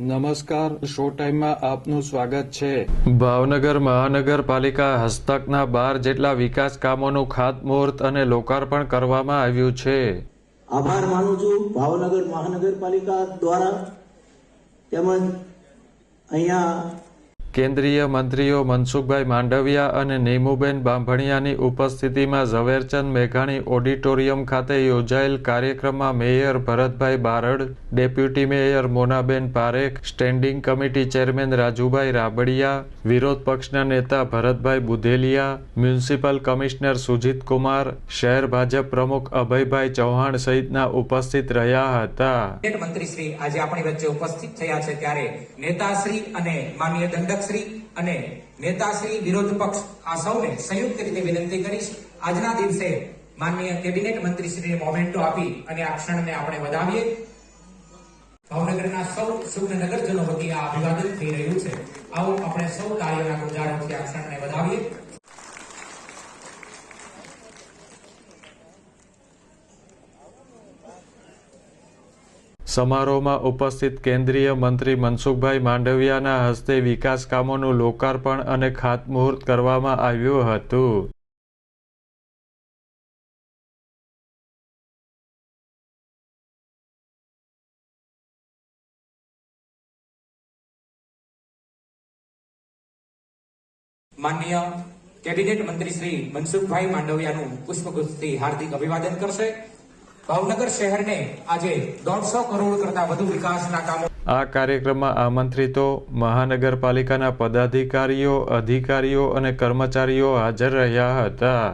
નમસ્કાર શો ટાઈમમાં આપનું સ્વાગત છે. ભાવનગર મહાનગરપાલિકા હસ્તકના બાર જેટલા વિકાસ કામોનું ખાતમુહૂર્ત અને લોકાર્પણ કરવામાં આવ્યું છે. આભાર માનું છું ભાવનગર મહાનગરપાલિકા દ્વારા તેમજ અહીંયા કેન્દ્રીય મંત્રીઓ મનસુખભાઈ માંડવિયા અને નીમુબેન બાંભણિયાની ઉપસ્થિતિમાં ઝવેરચંદ મેઘાણી ઓડિટોરિયમ ખાતે યોજાયેલ કાર્યક્રમમાં mayor Bharatbhai Barad, deputy mayor Monaben Parekh, standing committee chairman Rajubhai Rabadiya, વિરોધ પક્ષના નેતા ભરતભાઈ બુધેલિયા, મ્યુનિસિપલ કમિશનર સુજીત કુમાર, શહેર ભાજપ પ્રમુખ અભયભાઈ ચૌહાણ સહિતના ઉપસ્થિત રહ્યા હતા. કેબિનેટ મંત્રી શ્રી આજે આપણી વચ્ચે ઉપસ્થિત થયા છે ત્યારે નેતાશ્રી અને માનનીય દંડકશ્રી અને નેતાશ્રી વિરોધ પક્ષ આ સૌને સંયુક્ત રીતે વિનંતી કરીશ. આજના દિવસે માનનીય કેબિનેટ મંત્રી શ્રીને મોમેન્ટો આપી અને આ ક્ષણને આપણે વધાવીએ. ભાવનગરના સૌ સુગ્ન નગરજનો વતી આ અભિવાદન થઈ રહ્યું છે. આવો આપણે સૌ તાળીઓના ગુંજારોથી આ ક્ષણને વધાવીએ. સમારોહમાં ઉપસ્થિત કેન્દ્રીય મંત્રી મનસુખભાઈ માંડવિયાના હસ્તે વિકાસ કામોનું લોકાર્પણ અને ખાતમુહૂર્ત કરવામાં આવ્યું હતું. માનનીય કેબિનેટ મંત્રી શ્રી મનસુખભાઈ માંડવિયાનું પુષ્પગુચ્છથી હાર્દિક અભિવાદન કરશે. ભાવનગર શહેરને આજે દોઢસો કરોડ કરતા વધુ વિકાસના કામો આ કાર્યક્રમમાં આમંત્રિતો મહાનગરપાલિકાના પદાધિકારીઓ, અધિકારીઓ અને કર્મચારીઓ હાજર રહ્યા હતા.